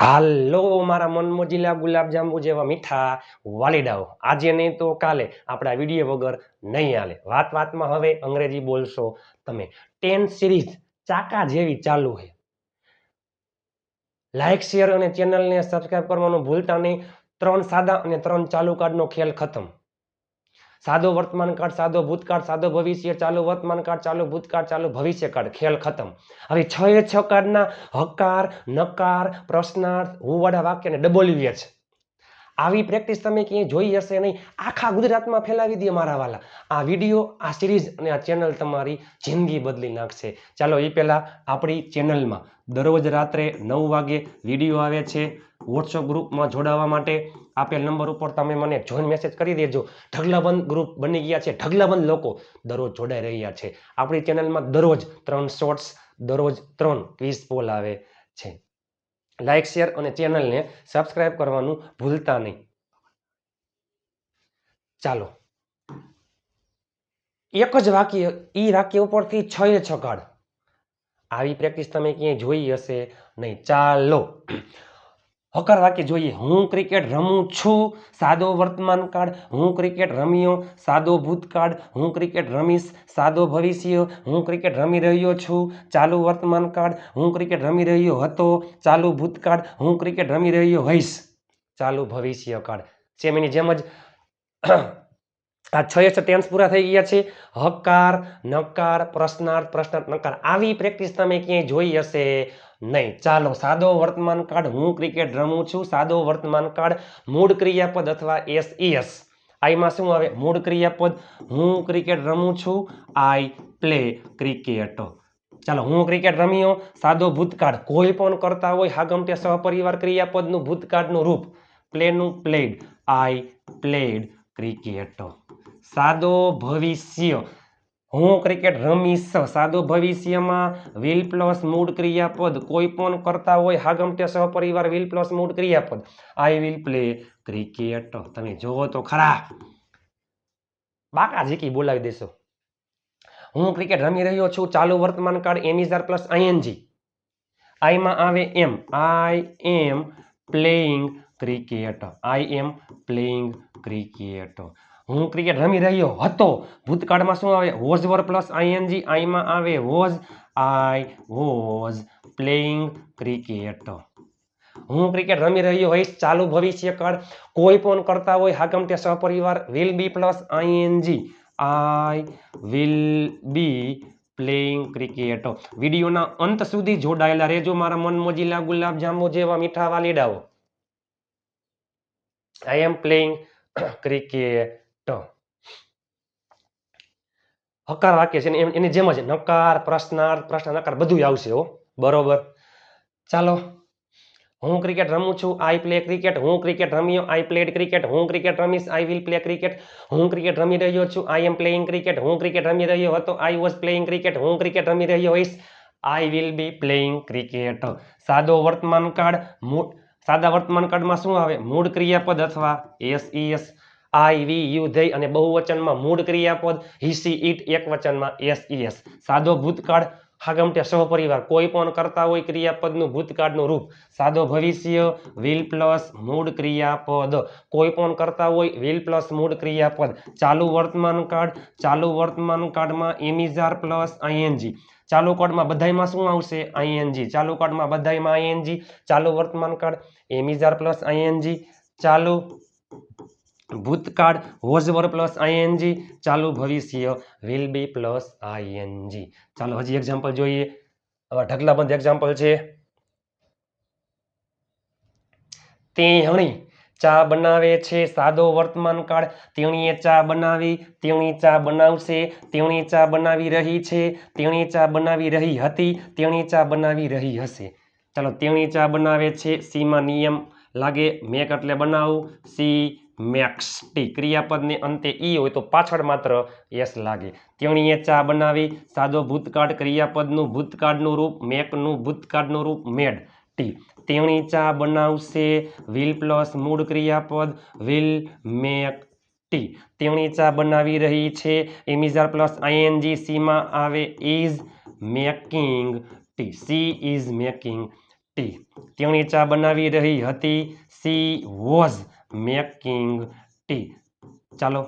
હાલો, મારા મનમોજીલા ગુલાબજાંબુ જેવા મીઠા વાલીડાઓ. આજે નહીં તો કાલે આપણા વીડિયો વગર નહીં હાલે. વાત વાતમાં હવે અંગ્રેજી બોલશો તમે. ટેન સિરીઝ ચાકા જેવી ચાલુ છે. લાઇક શેર અને ચેનલને સબસ્ક્રાઇબ કરવાનું ભૂલતા નહીં. ત્રણ સાદા અને ત્રણ ચાલુ કાર્ડનો ખેલ ખતમ. સાદો વર્તમાન કાળ, સાદો ભૂતકાળ, સાદો ભવિષ્ય, ચાલુ વર્તમાનકાળ ચાલુ ભૂતકાળ, ચાલુ ભવિષ્ય કાળ. ખેલ ખતમ. હવે છ એ છ કાર્ડના હકાર, નકાર, પ્રશ્નાર્થ હુવાડા વાક્યને અને છે. આવી પ્રેક્ટિસ તમે ક્યાંય જોઈ હશે નહીં. આખા ગુજરાતમાં ફેલાવી દે મારા વાલા. આ વીડિયો, આ સિરીઝ અને આ ચેનલ તમારી જિંદગી બદલી નાખશે. ચાલો એ પહેલાં આપણી ચેનલમાં દરરોજ રાત્રે નવ વાગે વીડિયો આવે છે. વોટ્સઅપ ગ્રુપમાં જોડાવા માટે આપેલ નંબર ઉપર તમે મને જોઈન મેસેજ કરી દેજો. ઢગલાબંધ ગ્રુપ બની ગયા છે. ઢગલાબંધ લોકો દરરોજ જોડાઈ રહ્યા છે. આપણી ચેનલમાં દરરોજ ત્રણ શોર્ટ્સ દરરોજ ત્રણ ક્વિઝ પોલ આવે છે. લાઇક શેર અને ચેનલને સબસ્ક્રાઇબ કરવાનું ભૂલતા નહીં. ચાલો. એક જ વાક્ય એ વાક્ય ઉપરથી છ એ છ કાઢ આવી પ્રેક્ટિસ તમે ક્યાંય જોઈ હશે નહીં. ચાલો. હકાર વાક્ય જોઈએ. હું ક્રિકેટ રમું છું. સાદો વર્તમાન કાળ. હું ક્રિકેટ રમ્યો. સાદો ભૂતકાળ. હું ક્રિકેટ રમીશ. સાદો ભવિષ્ય. હું ક્રિકેટ રમી રહ્યો છું. ચાલુ વર્તમાન કાળ. હું ક્રિકેટ રમી રહ્યો હતો. ચાલુ ભૂતકાળ. હું ક્રિકેટ રમી રહ્યો હોઈશ. ચાલુ ભવિષ્ય કાળ. એની જેમ જ આ છ ટેન્સ પૂરા થઈ ગયા છે. હકાર, નકાર, પ્રશ્નાર્થ પ્રશ્નાર્થ, નકાર આવી પ્રેક્ટિસ તમે ક્યાંય જોઈ હશે નહીં. ચાલો, સાદો વર્તમાન કાળ હું ક્રિકેટ રમું છું. સાદો વર્તમાન કાળ મૂળ ક્રિયાપદ અથવા એસ એસ આઈમાં શું આવે? મૂળ ક્રિયાપદ હું ક્રિકેટ રમું છું. આઈ પ્લે ક્રિકેટ ચાલો, હું ક્રિકેટ રમ્યો સાદો ભૂતકાળ કોઈ પણ કરતા હોય હાગમટે સહપરિવાર ક્રિયાપદનું ભૂતકાળનું રૂપ. પ્લેનું પ્લેડ આઈ પ્લેડ ક્રિકેટ સાદો ભવિષ્ય. હું ક્રિકેટ રમીશ સાદો ભવિષ્યમાં વિલ પ્લસ મૂળ ક્રિયાપદ કોઈ પણ કરતા હોય હાગમટે સહપરિવાર વિલ પ્લસ મૂળ ક્રિયાપદ. આઈ વિલ પ્લે ક્રિકેટ તમે જોવો તો ખરા. બાકા ઝીકી બોલાવી દેશો. હું ક્રિકેટ રમી રહ્યો છું. ચાલુ વર્તમાન કાળ એમિઝાર પ્લસ આઈએનજી આઈમાં આવે એમ. I am playing cricket I am playing cricket હું ક્રિકેટ રમી રહ્યો હતો. ભૂતકાળમાં શું આવે? વોઝ વર પ્લસ આઈએનજી આઈમાં આવે. Was I was playing cricket. હું ક્રિકેટ રમી રહ્યો હોઈશ. ચાલુ ભવિષ્યકાળ કોઈ પણ કરતા હોય હાગમટે સહપરિવાર will be plus ING I will be playing cricket વિડીયોના અંત સુધી જોડાયેલા રહેજો મારા મનમોજીલા ગુલાબજાંબુ જેવા મીઠા વાલીડાઓ. આઈ એમ પ્લેઇંગ ક્રિકેટ હકાર વાક્ય છે ને એમ- એની જેમ જ નકાર, પ્રશ્નાર્થ, પ્રશ્ન, નકાર બધું આવશે હો, બરોબર? ચાલો, હું ક્રિકેટ રમું છું, આઈ પ્લે ક્રિકેટ, હું ક્રિકેટ રમ્યો, આઈ પ્લેડ ક્રિકેટ, હું ક્રિકેટ રમીશ, આઈ વિલ પ્લે ક્રિકેટ, હું ક્રિકેટ રમી રહ્યો છું, આઈ એમ પ્લેઇંગ ક્રિકેટ, હું ક્રિકેટ રમી રહ્યો હતો, આઈ વોઝ પ્લેઇંગ ક્રિકેટ, હું ક્રિકેટ રમી રહ્યો હોઈશ, I will be playing cricket. સાદો વર્તમાન કાળ, મૂળ, સાદા વર્તમાન કાળમાં શું આવે? મૂળ ક્રિયાપદ અથવા S S I we you they અને બહુવચનમાં મૂળ ક્રિયાપદ. હિસી ઈટ એક વચનમાં એસ એસ સાદો ભૂતકાળ હાગમટે સહપરિવાર કોઈ પણ કરતા હોય ક્રિયાપદનું ભૂતકાળનું રૂપ. સાદો ભવિષ્ય વિલ પ્લસ મૂળ ક્રિયાપદ. કોઈ પણ કરતા હોય વિલ પ્લસ મૂળ ક્રિયાપદ. ચાલુ વર્તમાન કાળ, ચાલુ વર્તમાન કાળમાં એમિઝાર પ્લસ આઈએનજી ચાલુ કાળમાં બધાયમાં શું આવશે? આઈએનજી ચાલુ કાળમાં બધાયમાં આઈએનજી ચાલુ વર્તમાન કાળ એમિઝાર પ્લસ આઈએનજી ચાલુ ભૂતકાળ વોઝ વર પ્લસ આઈએનજી. ચાલુ ભવિષ્ય વિલ બી પ્લસ આઈએનજી. ચાલો હજી એક્ઝામ્પલ જોઈએ. ઢગલાબંધ એક્ઝામ્પલ છે. તેણી ચા બનાવે છે સાદો વર્તમાન કાળ. તેણીએ ચા બનાવી, તેણી ચા બનાવશે. તેણી ચા બનાવી રહી છે, તેણી ચા બનાવી રહી હતી, તેણી ચા બનાવી રહી હશે. ચાલો તેણી ચા બનાવે છે, સીમાં નિયમ લાગે, મેક એટલે બનાવું, સી મેક્સ ટી. ક્રિયાપદને અંતે ઈ હોય તો પાછળ માત્ર એસ લાગે. તેણીએ ચા બનાવી. સાદો ભૂતકાળ ક્રિયાપદનું ભૂતકાળનું રૂપ, મેકનું ભૂતકાળનું રૂપ, મેડ ટી. તેણી ચા બનાવશે. વિલ પ્લસ મૂળ ક્રિયાપદ, વિલ મેક ટી. તેણી ચા બનાવી રહી છે. એમિઝાર પ્લસ આઈએનજી સીમાં આવે is making tea. She is making tea. તેણી ચા બનાવી રહી હતી. She was making tea. ચાલો.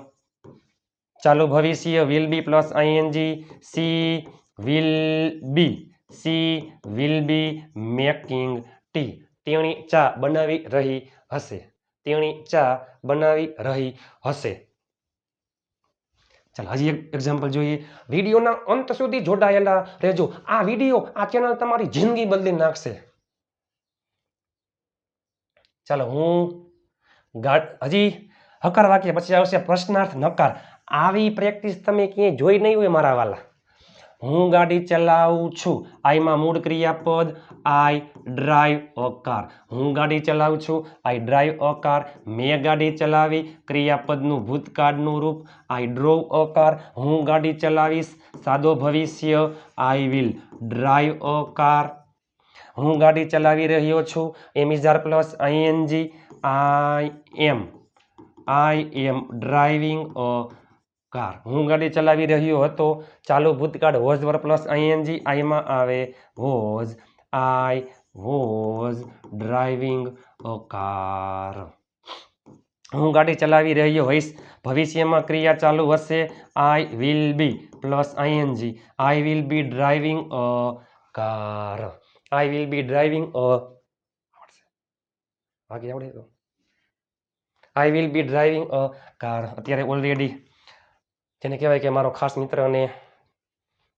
ચાલુ ભવિષ્ય will be plus ING she will be she will be making tea તેણી ચા બનાવી રહી હશે. તેણી ચા બનાવી રહી હશે. ચાલો, હજી એક એક્ઝામ્પલ જોઈએ. વિડીયોના અંત સુધી જોડાયેલા રહેજો. આ વીડિયો આ ચેનલ તમારી જિંદગી બદલી નાખશે. ચાલો, હું હજી હકાર વાક્ય પછી આવશે પ્રશ્નાર્થ નકાર. આવી પ્રેક્ટિસ તમે ક્યાંય જોઈ નહીં હોય મારા વાલા. હું ગાડી ચલાવું છું. આઈમાં મૂળ ક્રિયાપદ આઈ ડ્રાઈવ અ કાર હું ગાડી ચલાવું છું. આઈ ડ્રાઈવ અ કાર મેં ગાડી ચલાવી. ક્રિયાપદનું ભૂતકાળનું રૂપ. આઈ ડ્રોવ અ કાર હું ગાડી ચલાવીશ. સાદો ભવિષ્ય. I will drive a car હું ગાડી ચલાવી રહ્યો છું. Am is are plus ING I am I am driving a car હું ગાડી ચલાવી રહ્યો હતો. ચાલુ ભૂતકાળ વોઝ વર પ્લસ આઈએનજી આઈમાં આવે. Was I was driving a car હું ગાડી ચલાવી રહ્યો હોઈશ. ભવિષ્યમાં ક્રિયા ચાલુ હશે. I will be plus ING I will be driving a car I will be driving a બાકી આવડે તો. I will be driving a car અત્યારે ઓલરેડી જેને કહેવાય કે મારો ખાસ મિત્ર અને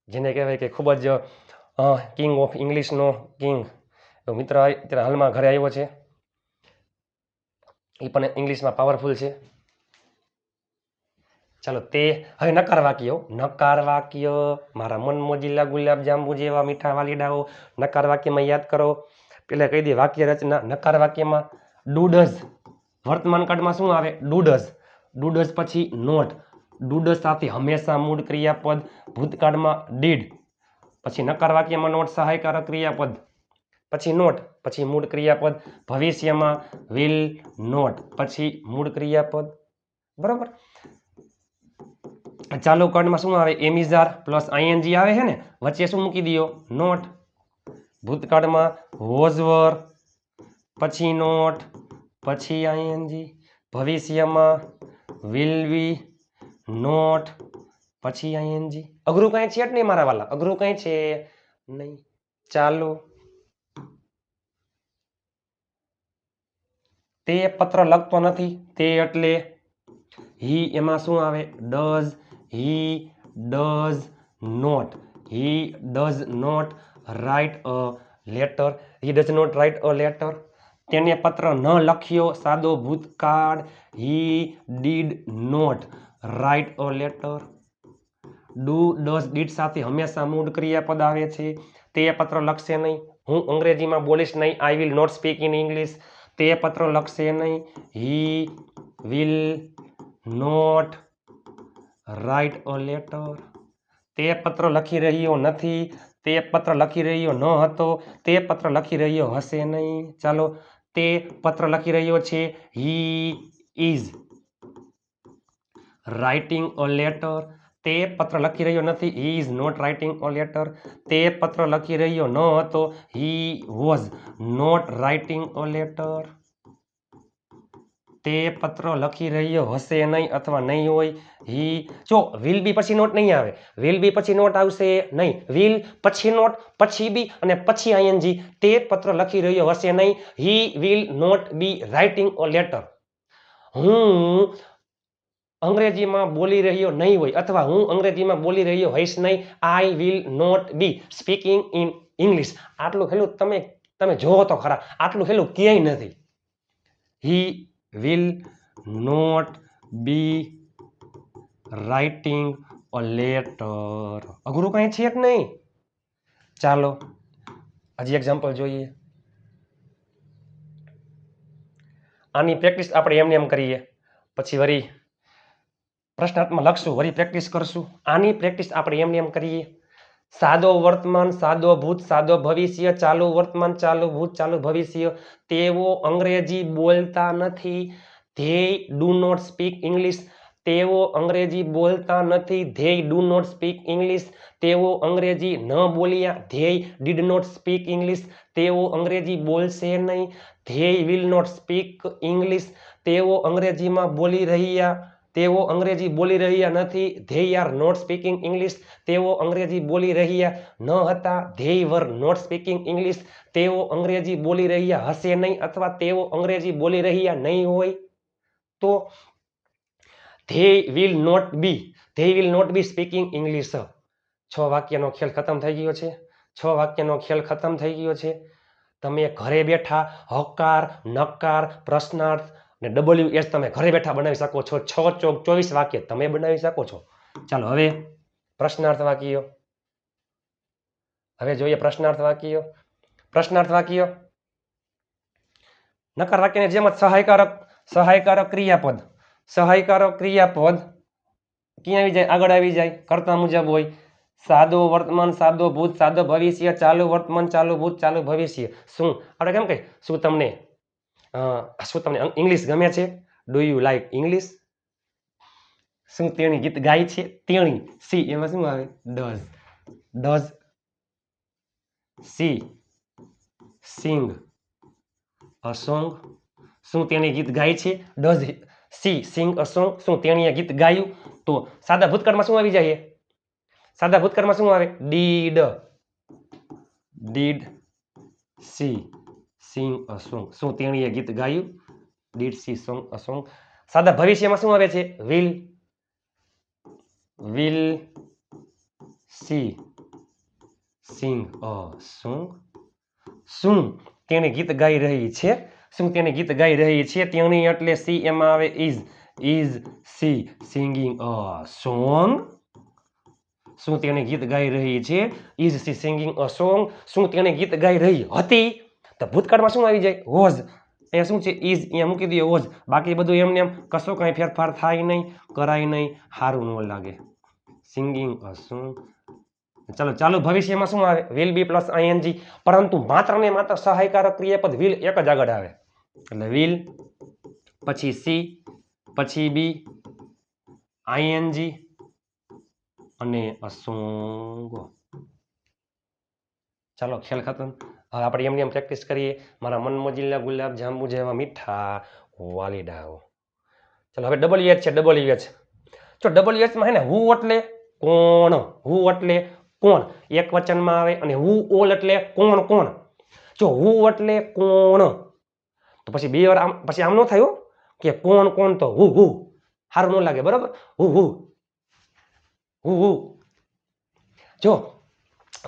જેને કહેવાય કે ખૂબ જ કિંગ ઓફ ઇંગ્લિશનો કિંગ મિત્ર અત્યારે હાલમાં ઘરે આવ્યો છે. એ પણ ઇંગ્લિશમાં પાવરફુલ છે. ચાલો તે હવે નકાર વાક્યો. નકાર વાક્ય. મારા મન મોજીલા ગુલાબ જાંબુ જેવા મીઠા વાલીડાઓ. નકાર વાક્યમાં યાદ કરો. પેલા કહી દે વાક્ય રચના, નકાર વાક્યમાં ડુડઝ વર્તમાન કાળમાં શું આવે? ડુડઝ ડુડઝ પછી નોટ. ડુડઝ સાથે હંમેશા મૂળ ક્રિયાપદ, ભૂતકાળમાં ડીડ. પછી નકાર વાક્યમાં નોટ સહાયકારક ક્રિયાપદ. પછી નોટ. પછી મૂળ ક્રિયાપદ. ભવિષ્યમાં વિલ નોટ. પછી મૂળ ક્રિયાપદ. બરાબર? ચાલુ કાળમાં શું આવે? એમિઝાર પ્લસ આઈએનજી આવે છે ને? વચ્ચે શું મૂકી દો નોટ. ભૂતકાળમાં હોઝવર, પછી નોટ, પછી આઈએનજી, ભવિષ્યમાં વિલ બી નોટ, પછી આઈએનજી. અઘરું કાંઈ છે જ નહીં મારા વાલા, અઘરું કાંઈ છે નહીં. ચાલો. તે પત્ર લખતો નથી, તે એટલે હી એમાં શું આવે? Does, he does not. He does not write a letter he does not write a letter તેને પત્ર ન લખ્યો. સાદો ભૂતકાળ. He did not write a letter do does did સાથે હંમેશા મૂળ ક્રિયાપદ આવે છે. તે પત્ર લખશે નહીં. હું અંગ્રેજીમાં બોલીશ નહીં. I will not speak in English તે પત્ર લખશે નહીં. He will not write a letter તે પત્ર લખી રહ્યો નથી. તે પત્ર લખી રહ્યો ન હતો, તે પત્ર લખી રહ્યો હશે નહીં. ચાલો, તે પત્ર લખી રહ્યો છે. He is writing a letter તે પત્ર લખી રહ્યો નથી. He is not writing a letter તે પત્ર લખી રહ્યો ન હતો. He was not writing a letter તે પત્ર લખી રહ્યો હશે નહીં અથવા નહીં હોય હી જો વિલ બી પછી નોટ નહીં આવે. વિલ બી પછી નોટ આવશે નહીં. વિલ પછી નોટ, પછી બી અને પછી આઈએનજી તે પત્ર લખી રહ્યો હશે નહીં. He will not be writing a letter હું અંગ્રેજીમાં બોલી રહ્યો નહીં હોય અથવા હું અંગ્રેજીમાં બોલી રહ્યો હોઈશ નહીં I will not be speaking in English આટલું હેલું તમે તમે જોવો તો ખરા. આટલું હેલું ક્યાંય નથી. He will not be writing a letter અઘરું કંઈ છે કે નહીં. ચાલો, હજી એક્ઝામ્પલ જોઈએ. આની પ્રેક્ટિસ આપણે એમને એમ કરીએ. પછી વળી પ્રશ્નાર્થમાં લખશું વળી પ્રેક્ટિસ કરશું. આની પ્રેક્ટિસ આપણે એમને એમ કરીએ. સાદો વર્તમાન, સાદો ભૂત, સાદો ભવિષ્ય, ચાલુ વર્તમાન, ચાલુ ભૂત, ચાલુ ભવિષ્ય, તેઓ અંગ્રેજી બોલતા નથી. They do not speak English તેઓ અંગ્રેજી બોલતા નથી. They do not speak English તેઓ અંગ્રેજી ન બોલ્યા. They did not speak English તેઓ અંગ્રેજી બોલશે નહીં. They will not speak English તેઓ અંગ્રેજીમાં બોલી રહ્યા. તેઓ અંગ્રેજી બોલી રહ્યા નથી they are not speaking English તેઓ અંગ્રેજી બોલી રહ્યા ન હતા they were not speaking English તેઓ અંગ્રેજી બોલી રહ્યા હશે નહીં અથવા તેઓ અંગ્રેજી બોલી રહ્યા નહીં હોય, તો they will not be they will not be speaking English છ વાક્યનો ખેલ ખતમ થઈ ગયો છે. છ વાક્યનો ખેલ ખતમ થઈ ગયો છે. તમે ઘરે બેઠા હકાર, નકાર, પ્રશ્નાર્થ ને ડબલ્યુ એસ તમે ઘરે બેઠા બનાવી શકો છો. છ ચોક ચોવીસ વાક્ય તમે બનાવી શકો છો. ચાલો હવે પ્રશ્નાર્થ વાક્યો. હવે જોઈએ પ્રશ્નાર્થ વાક્યો. પ્રશ્નાર્થ વાક્યો. નકાર વાક્યની જેમ જ સહાયકારક સહાયકારક ક્રિયાપદ સહાયકારક ક્રિયાપદ ક્યાં આવી જાય? આગળ આવી જાય. કરતા મુજબ હોય. સાદો વર્તમાન, સાદો ભૂત, સાદો ભવિષ્ય, ચાલુ વર્તમાન, ચાલુ ભૂત, ચાલુ ભવિષ્ય. શું? આપણે કેમ કહે? શું તમને શું તમને ઇંગ્લિશ ગમે છે? ડુ યુ લાઈક ઇંગ્લિશ શું તેણી ગીત ગાય છે? તેણી. સી, એમાં શું આવે? Does does she. Sing a song શું તેણે ગીત ગાય છે? Does she sing a song શું તેણીએ ગીત ગાયું? તો સાદા ભૂતકાળમાં શું આવી જાય? સાદા ભૂતકાળમાં શું આવે? Did did she. Sing a song શું તેણીએ ગીત ગાયું? Did she song a song સાદા ભવિષ્યમાં શું આવે છે? Will will she sing a song શું તેણે ગીત ગાઈ રહી છે? શું તેણે ગીત ગાઈ રહી છે? તેણી એટલે સી એમાં આવે is is she singing a song શું તેણે ગીત ગાઈ રહી છે? Is she singing a song શું તેણે ગીત ગાઈ રહી હતી? તો ભૂતકાળમાં શું આવી જાય? વોઝ અહીંયા શું છે? ઇઝ અહીંયા મૂકી દઈએ વોઝ બાકી બધું એમને એમ કશો કાંઈ ફેરફાર થાય નહીં, કરાય નહીં સારું ન લાગે. સિંગિંગ શું ચાલો, ચાલુ. ભવિષ્યમાં શું આવે? વિલ બી પ્લસ આઈએનજી પરંતુ માત્ર ને માત્ર સહાયકારક ક્રિયાપદ વિલ એક જ આગળ આવે. એટલે વિલ પછી સી પછી બી આઈએનજી અને અસોંગો ચાલો ખેલ ખતમ. હવે આપણે એમની એમ પ્રેક્ટિસ કરીએ. મારા મનમોજીલા ગુલાબ જાંબુ જેવા મીઠા વાલીડાઓ ચાલો, હવે ડબલ એચ છે ડબલ એચ જો ડબલ એચમાં હે ને, હું એટલે કોણ? હું એટલે કોણ? એક વચનમાં આવે અને હું ઓલ એટલે કોણ કોણ? જો હું એટલે કોણ? તો પછી બે વાર આમ, પછી આમ ન થયું કે કોણ કોણ તો હું હું. સારું ન લાગે, બરાબર? હું હું. હું હું. જો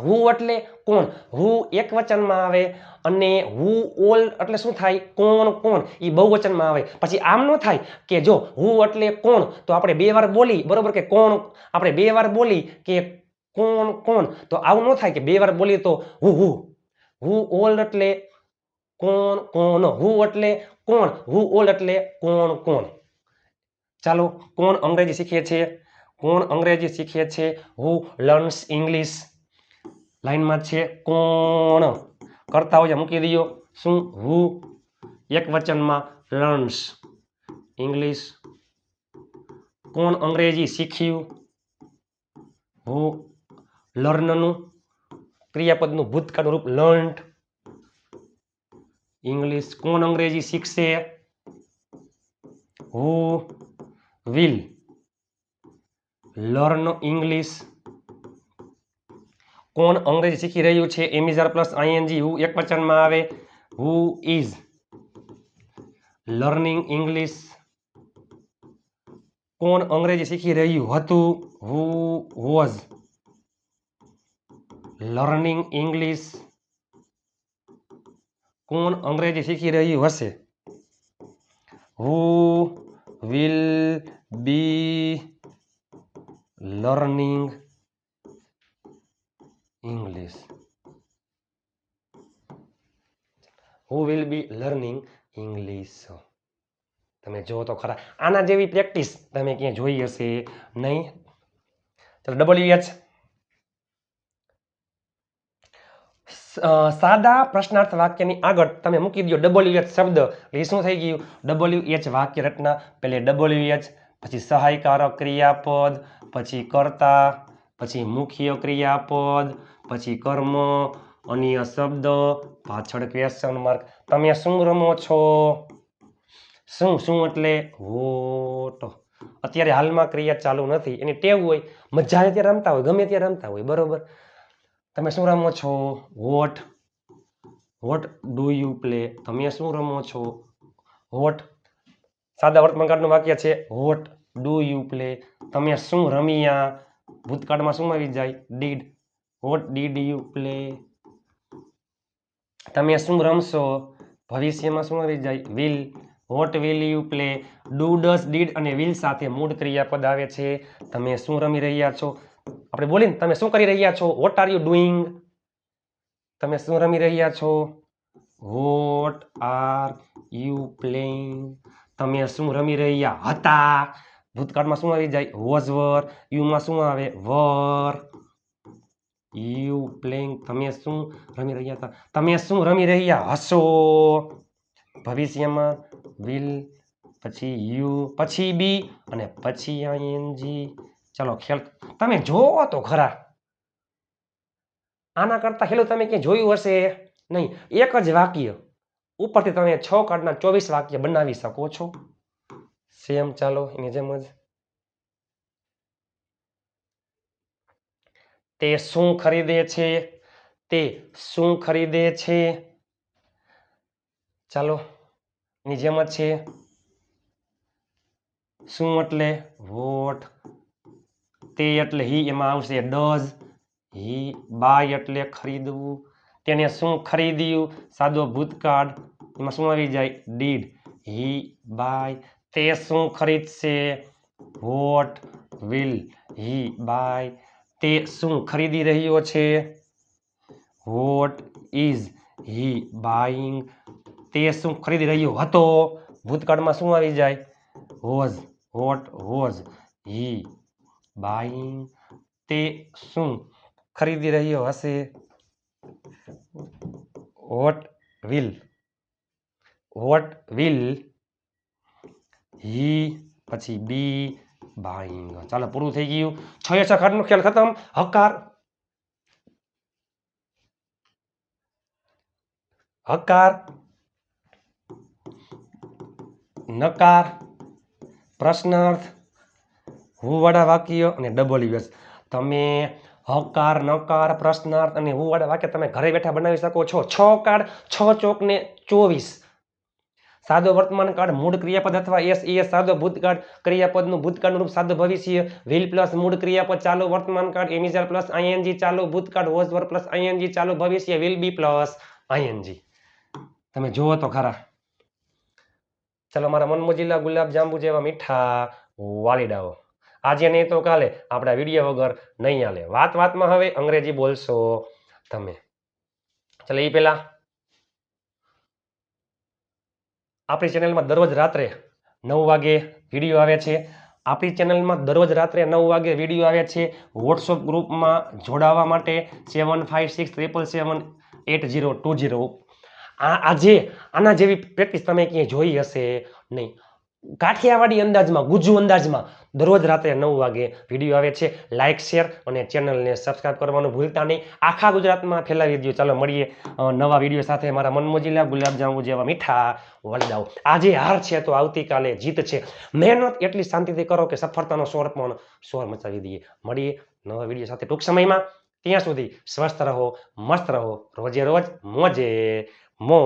હું એટલે કોણ? હું એક વચનમાં આવે અને હું ઓલ એટલે શું થાય? કોણ કોણ? એ બહુવચનમાં આવે. પછી આમ ન થાય કે જો હું એટલે કોણ? તો આપણે બે વાર બોલી, બરાબર કે કોણ? આપણે બે વાર બોલી કે કોણ કોણ? તો આવું ન થાય કે બે વાર બોલીએ તો હું હું. હું ઓલ એટલે કોણ કોણ? હું એટલે કોણ? હું ઓલ એટલે કોણ કોણ? ચાલો, કોણ અંગ્રેજી શીખીએ છીએ? કોણ અંગ્રેજી શીખીએ છે હુ લર્ન્સ ઇંગ્લિશ લાઈનમાં છે કોણ કરતા હોય મૂકી દો શું? હુ. એક વચનમાં લર્ન્સ ઇંગ્લિશ કોણ અંગ્રેજી શીખ્યું? હું. લર્નનું ક્રિયાપદનું ભૂતકાળનું રૂપ લર્ન્ટ ઇંગ્લિશ કોણ અંગ્રેજી શીખશે? હુ. વિલ લર્ન ઇંગ્લિશ કોણ અંગ્રેજી શીખી રહ્યું છે એમિઝર પ્લસ આઈએનજી હુ એક વચનમાં આવે. Who is learning English. કોણ અંગ્રેજી શીખી રહ્યું હતું? Who was learning English. કોણ અંગ્રેજી શીખી રહ્યું હશે? Who will be learning English who will be learning English તમે જો તો ખરા. આના જેવી પ્રેક્ટિસ તમે ક્યાંય જોઈ હશે નહીં. ચાલો ડબલ્યુ સાદા પ્રશ્નાર્થ વાક્યની આગળ તમે મૂકી દો ડબલ્યુ એચ શબ્દ. એટલે શું થઈ ગયું? ડબલ્યુ એચ વાક્ય રચના. પહેલે ડબલ્યુ એચ પછી સહાયકારક ક્રિયાપદ, પછી કર્તા, પછી મુખ્ય ક્રિયાપદ પછી કર્મ, અન્ય શબ્દ, પાછળ ક્વેશ્ચન માર્ક તમે શું રમો છો? શું શું એટલે? વોટ. અત્યારે હાલમાં ક્રિયા ચાલુ નથી. એની ટેવ હોય, મજા ત્યારે રમતા હોય, ગમે ત્યારે રમતા હોય, બરોબર? તમે શું રમો છો? What. What do you play? તમે શું રમો છો? વોટ. સાદા વર્તમાનકાળનું વાક્ય છે, વોટ ડુ યુ પ્લે? તમે શું રમ્યા? ભૂતકાળમાં શું આવી જાય? Did. What did you play તમે શું રમશો? ભવિષ્યમાં શું આવી જાય? Will what will you play do does did અને વિલ સાથે મૂળ ક્રિયાપદ આવે છે. તમે શું રમી રહ્યા છો? આપણે બોલીને તમે શું કરી રહ્યા છો? વોટ આર યુ ડુઈંગ તમે શું રમી રહ્યા છો? વોટ આર યુ પ્લેઇંગ તમે શું રમી રહ્યા હતા? ભૂતકાળમાં શું આવી જાય? વોઝ વર યુમાં શું આવે? વર યુ પ્લેઇંગ તમે શું રમી રહ્યા હતા? તમે શું રમી રહ્યા હશો? ભવિષ્યમાં વિલ પછી યુ પછી બી અને પછી આઈએનજી ચાલો, ખેલ, તમે જોવો તો ખરા. આના કરતાં હેલું તમે ક્યાંય જોયું હશે? નહીં, એક જ વાક્ય. ઉપરથી તમે છ કાર્ડના ચોવીસ વાક્ય બનાવી શકો છો. સેમ ચાલો, એની જેમ જ. તે શું ખરીદે છે? તે શું ખરીદે છે? ચાલો, ની જેમ જ છે. શું એટલે? વોટ. તે એટલે હી એમાં આવશે ડઝ. હી બાય એટલે ખરીદવું. તેને શું ખરીદ્યું? સાદો ભૂતકાળ. એમાં શું આવી જાય? ડીડ. He buy. તે શું ખરીદશે? What will. He buy. તે શું ખરીદી રહ્યો છે? વોટ ઇઝ હી બાઇંગ તે શું ખરીદી રહ્યો હતો? ભૂતકાળમાં શું આવી જાય? Was what was he buying તે શું ખરીદી રહ્યો હશે? What will what will he પછી બી બાઇંગ ચાલો, પૂરું થઈ ગયું. છ એ છ ખાટનો ખ્યાલ ખતમ. હકાર. હકાર. નકાર. પ્રશ્નાર્થ. હુવાળા વાક્ય અને ડબલ યુએસ તમે હકાર, નકાર, પ્રશ્નાર્થ અને હુવાળા વાક્ય તમે ઘરે બેઠા બનાવી શકો છો. છ કાર્ડ, છ ચોક ને ચોવીસ. સાદો વર્તમાન કાળ મૂળ ક્રિયાપદ અથવા એસ, એ સાદો ભૂતકાળ ક્રિયાપદનું ભૂતકાળનું રૂપ સાદો ભવિષ્ય. વિલ પ્લસ મૂળ ક્રિયાપદ ચાલુ વર્તમાન કાળ. એમિઝર પ્લસ આઈએનજી ચાલુ ભૂતકાળ. વોઝ વર પ્લસ આઈએનજી ચાલુ ભવિષ્ય. Will be plus ING. તમે જુઓ તો ખરા. ચાલો, મારા મનમોજીલા ગુલાબ જાંબુ જેવા મીઠા વાલીડાઓ. આજે નહીં તો કાલે આપણા વીડિયો વગર નહીં હાલે. વાત વાતમાં હવે અંગ્રેજી બોલશો તમે. ચાલો એ પહેલા આપણી ચેનલમાં દરરોજ રાત્રે નવ વાગે વીડિયો આવે છે. આપણી ચેનલમાં દરરોજ રાત્રે નવ વાગે વીડિયો આવે છે. વોટ્સઅપ ગ્રુપમાં જોડાવા માટે seven five six triple seven eight zero two zero આ આજે આના જેવી પ્રેક્ટિસ તમે ક્યાંય જોઈ હશે નહીં. કાઠિયાવાડી અંદાજમાં ગુજુ અંદાજમાં દરરોજ રાત્રે નવ વાગે વીડિયો આવે છે. લાઇક શેર અને ચેનલને સબસ્ક્રાઈબ કરવાનું ભૂલતા નહીં. આખા ગુજરાતમાં ફેલાવી દો ચાલો મળીએ નવા વીડિયો સાથે મારા મનમોજીલા ગુલાબજાંબુ જેવા મીઠા વલદાઓ આજે હાર છે તો આવતીકાલે જીત છે. મહેનત એટલી શાંતિથી કરો કે સફળતાનો સ્વર પણ સ્વર મચાવી દઈએ. મળીએ નવા વીડિયો સાથે ટૂંક સમયમાં. ત્યાં સુધી સ્વસ્થ રહો, મસ્ત રહો. રોજે રોજ મોજે મોજ.